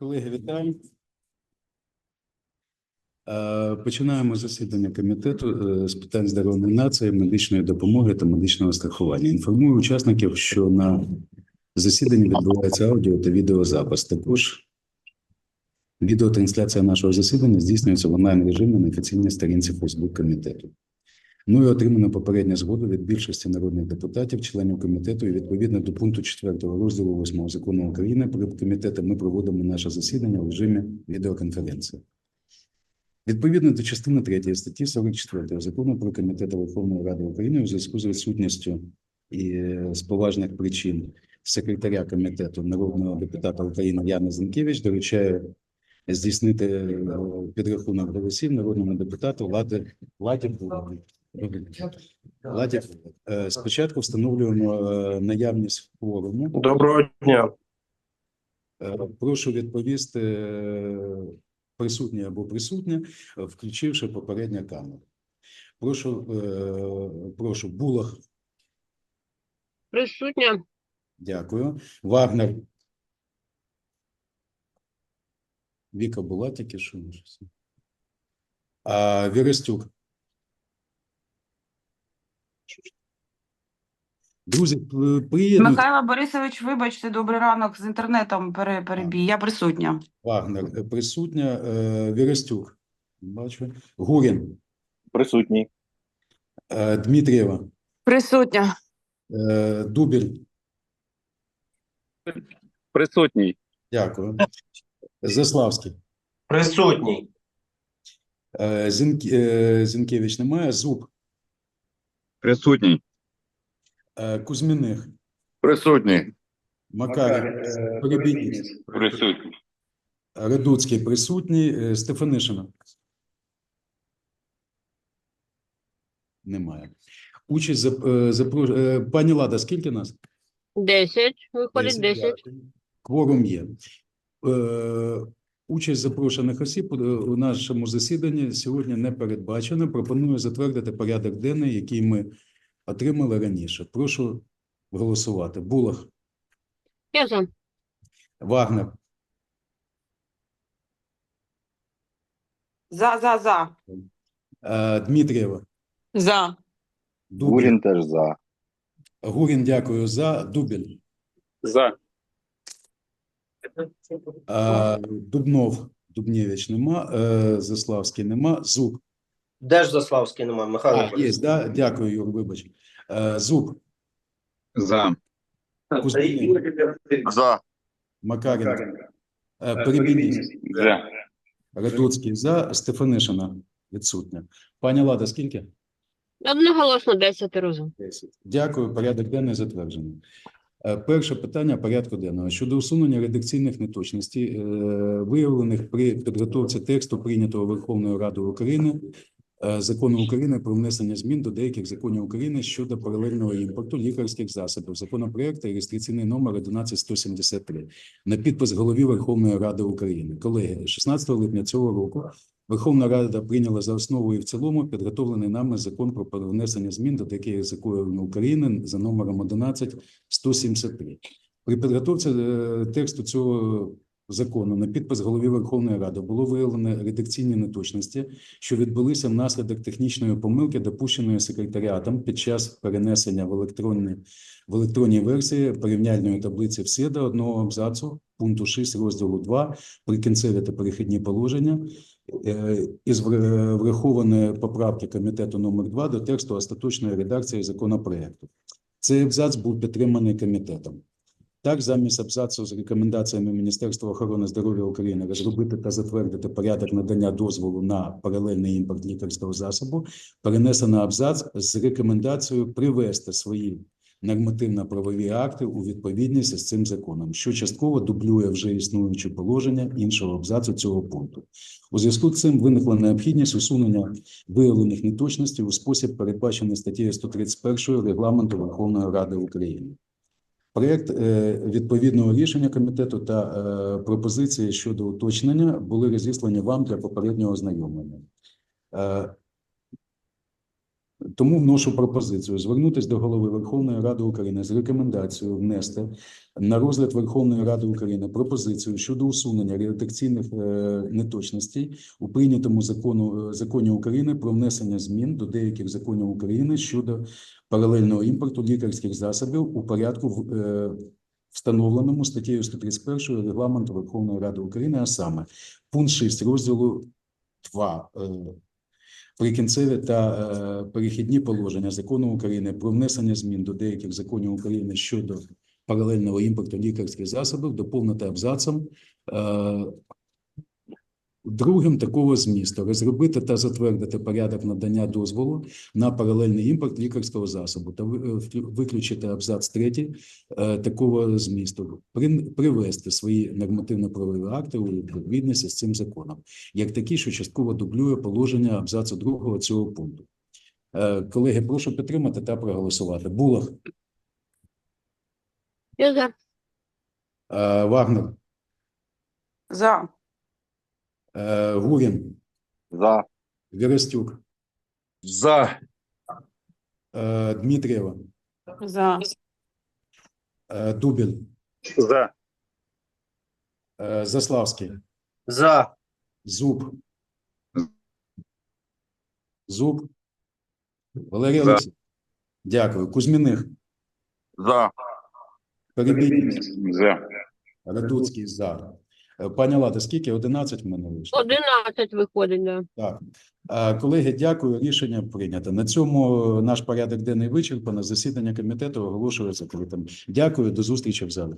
Колеги, вітаю. Е, Починаємо засідання комітету е, з питань здоров'я нації, медичної допомоги та медичного страхування. Інформую учасників, що на засіданні відбувається аудіо та відеозапис. Також відеотрансляція нашого засідання здійснюється в онлайн режимі на офіційній сторінці Фейсбук комітету. Ну і отримано попередню згоду від більшості народних депутатів, членів комітету, і відповідно до пункту 4 розділу 8 закону України про комітети ми проводимо наше засідання в режимі відеоконференції. Відповідно до частини 3 статті 44 закону про комітети Верховної Ради України у зв'язку з відсутністю і е, з поважних причин секретаря комітету народного депутата України Яни Зінкевич доручає здійснити е, підрахунок голосів народному депутату Ладі Ладі Ладі. Е, Спочатку встановлюємо е, наявність форуму. Доброго дня. Е, Прошу відповісти присутні або присутня, е, включивши попередню камеру. Прошу, прошу, Булах, Присутня. дякую. Вагнер. Віка була тільки що. А Віростюк. Друзі, приєднуйтесь. Михайло Борисович, вибачте, добрий ранок з інтернетом пере- перебій. Я присутня. Вагнер е, присутня, е. Бачу. Гурін, Присутній. е, Дмитрієва, Присутня. е, Дубіль. Присутній. Дякую. Заславський. Присутній. Е, Зінк, е, Зінкевич немає. Зуб. Присутній. Е, Кузьміних. Присутній. Макарів. е, Присутній. Радуцький присутній. Е, Стефанишина. Немає. Участь за, запро... Пані Лада, скільки нас? Десять. Виходить десять. Кворум є. Участь запрошених осіб у нашому засіданні сьогодні не передбачена. Пропоную затвердити порядок денний, який ми отримали раніше. Прошу голосувати. Булах, Я за. Вагнер, За, за, за. е, Дмитрієва, За. Дубіль. Гурін теж за. Гурін, дякую за. Дубіль. За. Дубнов, Дубнєвич нема. Е, Заславський нема. Зуб. Де ж Заславський немає, Михайло? А, є, да? Дякую, Юр, вибач. Е, Зуб, За. Кузьміних, За. Макаренко, е, За. Радуцький за, Стефанишина відсутня. Пані Лада, скільки? Одноголосно десять разів. 10. Дякую, порядок денний затверджений. Е, Перше питання порядку денного щодо усунення редакційних неточностей, е, виявлених при підготовці тексту прийнятого Верховною Радою України е, закону України про внесення змін до деяких законів України щодо паралельного імпорту лікарських засобів. Законопроект реєстраційний номер 11173 на підпис голові Верховної Ради України. Колеги, 16 липня цього року Верховна Рада прийняла за основу і в цілому підготовлений нами закон про внесення змін до деяких законів України за номером 11173. При підготовці е, тексту цього закону на підпис голові Верховної Ради було виявлено редакційні неточності, що відбулися внаслідок технічної помилки, допущеної секретаріатом під час перенесення в електронні в електронній версії порівняльної таблиці все до одного абзацу пункту 6 розділу 2 прикінцеві та перехідні положення із вр- врахованої поправки комітету номер 2 до тексту остаточної редакції законопроекту. Цей абзац був підтриманий комітетом. Так, замість абзацу з рекомендаціями Міністерства охорони здоров'я України розробити та затвердити порядок надання дозволу на паралельний імпорт лікарського засобу, перенесено абзац з рекомендацією привести свої нормативно-правові акти у відповідність з цим законом, що частково дублює вже існуючі положення іншого абзацу цього пункту. У зв'язку з цим виникла необхідність усунення виявлених неточностей у спосіб, передбачений статтею 131 Регламенту Верховної Ради України. Проєкт е, відповідного рішення комітету та е, пропозиції щодо уточнення були розіслані вам для попереднього ознайомлення. Тому вношу пропозицію звернутися до голови Верховної Ради України з рекомендацією внести на розгляд Верховної Ради України пропозицію щодо усунення редакційних е, неточностей у прийнятому закону е, законі України про внесення змін до деяких законів України щодо паралельного імпорту лікарських засобів у порядку е, встановленому статтею 131 регламенту Верховної Ради України, а саме пункт 6 розділу 2 е, Прикінцеві та е, перехідні положення закону України про внесення змін до деяких законів України щодо паралельного імпорту лікарських засобів доповнити абзацом е, другим такого змісту розробити та затвердити порядок надання дозволу на паралельний імпорт лікарського засобу та е, виключити абзац третій е, такого змісту, привести свої нормативно-правові акти у відповідність з цим законом як такі, що частково дублює положення абзацу другого цього пункту. Е, Колеги, прошу підтримати та проголосувати. Булах, Я за. Вагнер, За. Е, Гурін, За. Вірастюк, За. е, Дмитрієва, За. е, Дубіль, За. Заславський, За. Зуб, Зуб, Валерій За. Олексійович. Дякую. Кузьміних, За. Перебій, За. Радуцький, за. Е, Пані Лада, скільки? 11 в мене вийшло? 11 виходить, да. Так. Е, Колеги, дякую. Рішення прийнято. На цьому наш порядок денний вичерпано. Засідання комітету оголошується закритим. Дякую. До зустрічі в залі.